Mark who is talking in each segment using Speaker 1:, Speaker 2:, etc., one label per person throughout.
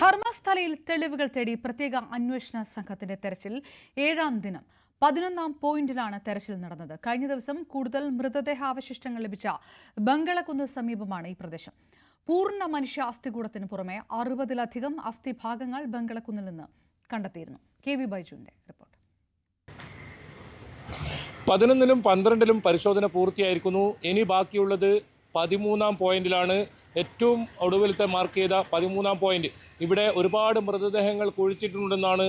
Speaker 1: ധർമ്മസ്ഥലയിൽ തെളിവുകൾ തേടി പ്രത്യേക അന്വേഷണ സംഘത്തിന്റെ തെരച്ചിൽ. ഏഴാം ദിനം പതിനൊന്നാം പോയിന്റിലാണ് തെരച്ചിൽ നടന്നത്. കഴിഞ്ഞ ദിവസം കൂടുതൽ മൃതദേഹാവശിഷ്ടങ്ങൾ ലഭിച്ച ബംഗളക്കുന്ന് സമീപമാണ് ഈ പ്രദേശം. പൂർണ മനുഷ്യ അസ്ഥികൂടത്തിന് പുറമെ അറുപതിലധികം അസ്ഥിഭാഗങ്ങൾ ബംഗളക്കുന്നിൽ നിന്ന് കണ്ടെത്തിയിരുന്നു. കെ വി ബൈജുവിന്റെ റിപ്പോർട്ട്.
Speaker 2: പതിനൊന്നിലും പന്ത്രണ്ടിലും പരിശോധന പൂർത്തിയായിരിക്കുന്നു. ഇനി ബാക്കിയുള്ളത് പതിമൂന്നാം പോയിന്റിലാണ്. ഏറ്റവും ഒടുവിലത്തെ മാർക്ക് ചെയ്ത പതിമൂന്നാം പോയിന്റ്. ഇവിടെ ഒരുപാട് മൃതദേഹങ്ങൾ കുഴിച്ചിട്ടുണ്ടെന്നാണ്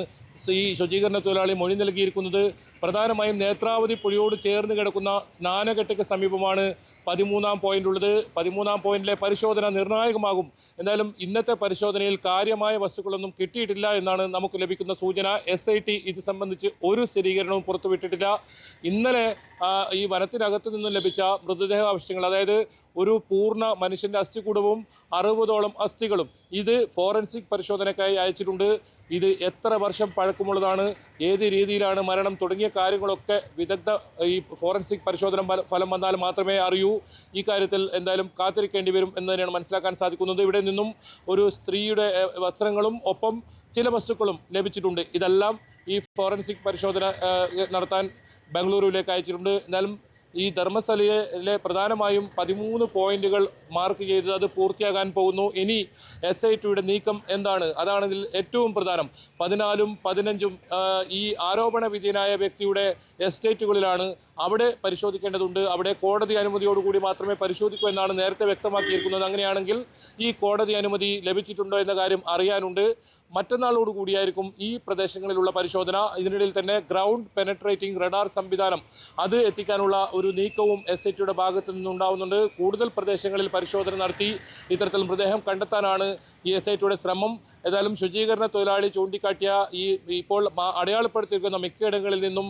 Speaker 2: ഈ ശുചീകരണ തൊഴിലാളി മൊഴി നൽകിയിരിക്കുന്നത്. പ്രധാനമായും നേത്രാവതി പുഴയോട് ചേർന്ന് കിടക്കുന്ന സ്നാനഘട്ടയ്ക്ക് സമീപമാണ് പതിമൂന്നാം പോയിന്റ് ഉള്ളത് പതിമൂന്നാം പോയിന്റിലെ പരിശോധന നിർണായകമാകും. എന്തായാലും ഇന്നത്തെ പരിശോധനയിൽ കാര്യമായ വസ്തുക്കളൊന്നും കിട്ടിയിട്ടില്ല എന്നാണ് നമുക്ക് ലഭിക്കുന്ന സൂചന. എസ് ഇത് സംബന്ധിച്ച് ഒരു സ്ഥിരീകരണവും പുറത്തുവിട്ടിട്ടില്ല. ഇന്നലെ ഈ വനത്തിനകത്ത് നിന്നും ലഭിച്ച മൃതദേഹ അവശിഷ്ടങ്ങൾ അതായത് ഒരു പൂർണ മനുഷ്യന്റെ അസ്ഥികൂടവും അറുപതോളം അസ്ഥികളും ഇത് ഫോറൻസിക് പരിശോധനയ്ക്കായി അയച്ചിട്ടുണ്ട്. ഇത് എത്ര വർഷം പഴക്കമുള്ളതാണ് ഏത് രീതിയിലാണ് മരണം തുടങ്ങിയ കാര്യങ്ങളൊക്കെ വിദഗ്ധ ഈ ഫോറൻസിക് പരിശോധന ഫലം വന്നാൽ മാത്രമേ അറിയൂ. ഈ കാര്യത്തിൽ എന്തായാലും കാത്തിരിക്കേണ്ടി വരും എന്ന് തന്നെയാണ് മനസ്സിലാക്കാൻ സാധിക്കുന്നത്. ഇവിടെ നിന്നും ഒരു സ്ത്രീയുടെ വസ്ത്രങ്ങളും ഒപ്പം ചില വസ്തുക്കളും ലഭിച്ചിട്ടുണ്ട്. ഇതെല്ലാം ഈ ഫോറൻസിക് പരിശോധന നടത്താൻ ബംഗളൂരുവിലേക്ക് അയച്ചിട്ടുണ്ട്. എന്നാലും ഈ ധർമ്മസ്ഥലയിലെ പ്രധാനമായും പതിമൂന്ന് പോയിന്റുകൾ മാർക്ക് ചെയ്ത് അത് പൂർത്തിയാകാൻ പോകുന്നു. ഇനി എസ് ഐ ടിയുടെ നീക്കം എന്താണ്? അതാണ് ഇതിൽ ഏറ്റവും പ്രധാനം. പതിനാലും പതിനഞ്ചും ഈ ആരോപണ വിധേയനായ വ്യക്തിയുടെ എസ്റ്റേറ്റുകളിലാണ് അവിടെ പരിശോധിക്കേണ്ടതുണ്ട്. അവിടെ കോടതി അനുമതിയോടുകൂടി മാത്രമേ പരിശോധിക്കൂ എന്നാണ് നേരത്തെ വ്യക്തമാക്കിയിരിക്കുന്നത്. അങ്ങനെയാണെങ്കിൽ ഈ കോടതി അനുമതി ലഭിച്ചിട്ടുണ്ടോ എന്ന കാര്യം അറിയാനുണ്ട്. മറ്റന്നാളോട് കൂടിയായിരിക്കും ഈ പ്രദേശങ്ങളിലുള്ള പരിശോധന. ഇതിനിടയിൽ തന്നെ ഗ്രൗണ്ട് പെനട്രേറ്റിംഗ് റഡാർ സംവിധാനം അത് എത്തിക്കാനുള്ള ഒരു നീക്കവും എസ് ഐ ടിയുടെ ഭാഗത്തു നിന്നുണ്ടാവുന്നുണ്ട്. കൂടുതൽ പ്രദേശങ്ങളിൽ പരിശോധന നടത്തി ഇത്തരത്തിൽ മൃതദേഹം കണ്ടെത്താനാണ് ഈ എസ് ഐ ടിയുടെ ശ്രമം. ഏതായാലും ശുചീകരണ തൊഴിലാളി ചൂണ്ടിക്കാട്ടിയ ഈ ഇപ്പോൾ അടയാളപ്പെടുത്തിയിരിക്കുന്ന മിക്കയിടങ്ങളിൽ നിന്നും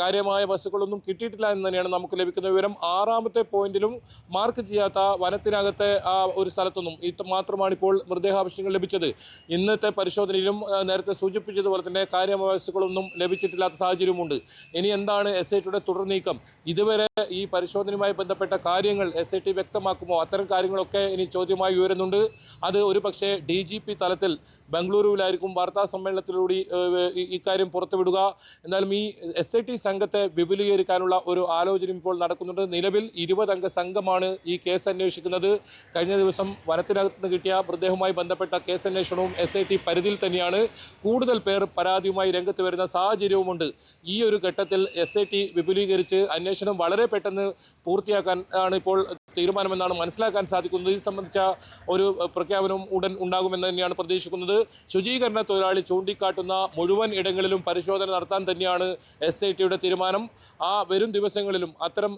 Speaker 2: കാര്യമായ വസ്തുക്കളൊന്നും കിട്ടിയിട്ടില്ല എന്ന് തന്നെയാണ് നമുക്ക് ലഭിക്കുന്ന വിവരം. ആറാമത്തെ പോയിന്റിലും മാർക്ക് ചെയ്യാത്ത വനത്തിനകത്തെ ആ ഒരു സ്ഥലത്തൊന്നും ഇത് മാത്രമാണ് ഇപ്പോൾ മൃതദേഹാവശിഷ്ടങ്ങൾ ലഭിച്ചത്. ഇന്നത്തെ പരിശോധനയിലും നേരത്തെ സൂചിപ്പിച്ചതുപോലെ തന്നെ കാര്യമായ വസ്തുക്കളൊന്നും ലഭിച്ചിട്ടില്ലാത്ത സാഹചര്യമുണ്ട് ഇനി എന്താണ് എസ് ഐ ടിയുടെ തുടർ നീക്കം? ഇതുവരെ ഈ പരിശോധനയുമായി ബന്ധപ്പെട്ട കാര്യങ്ങൾ എസ് ഐ ടി വ്യക്തമാക്കുമോ? അത്തരം കാര്യങ്ങളൊക്കെ ഇനി ചോദ്യമായി ഉയരുന്നുണ്ട്. അത് ഒരു പക്ഷേ ഡി ജി പി തലത്തിൽ ബംഗളൂരുവിലായിരിക്കും. വാർത്താ സമ്മേളനത്തിലൂടെ ഇക്കാര്യം പുറത്തുവിടുക. എന്നാലും ഈ എസ് ഐ ടി സംഘത്തെ വിപുലീകരിക്കാനുള്ള ഒരു ആലോചന ഇപ്പോൾ നടക്കുന്നുണ്ട്. നിലവിൽ ഇരുപതംഗ സംഘമാണ് ഈ കേസ് അന്വേഷിക്കുന്നത്. കഴിഞ്ഞ ദിവസം വനത്തിനകത്ത് നിന്ന് കിട്ടിയ മൃതദേഹവുമായി ബന്ധപ്പെട്ട കേസ് അന്വേഷണവും എസ് ഐ ടി പരിധിയിൽ തന്നെയാണ്. കൂടുതൽ പേർ പരാതിയുമായി രംഗത്ത് വരുന്ന സാഹചര്യവുമുണ്ട്. ഈ ഒരു ഘട്ടത്തിൽ എസ് ഐ ടി വിപുലീകരിച്ച് അന്വേഷണം വളരെ പെട്ടെന്ന് പൂർത്തിയാക്കാൻ ആണ് ഇപ്പോൾ തീരുമാനമെന്നാണ് മനസ്സിലാക്കാൻ സാധിക്കുന്നത്. ഇത് സംബന്ധിച്ച ഒരു പ്രഖ്യാപനം ഉടൻ ഉണ്ടാകുമെന്ന് തന്നെയാണ് പ്രതീക്ഷിക്കുന്നത്. ശുചീകരണ തൊഴിലാളി ചൂണ്ടിക്കാട്ടുന്ന മുഴുവൻ ഇടങ്ങളിലും പരിശോധന നടത്താൻ തന്നെയാണ് എസ് ഐ ടിയുടെ തീരുമാനം. ആ വരും ദിവസങ്ങളിലും അത്തരം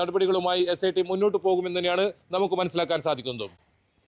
Speaker 2: നടപടികളുമായി എസ് ഐ ടി മുന്നോട്ട് പോകുമെന്ന് തന്നെയാണ് നമുക്ക് മനസ്സിലാക്കാൻ സാധിക്കുന്നത്.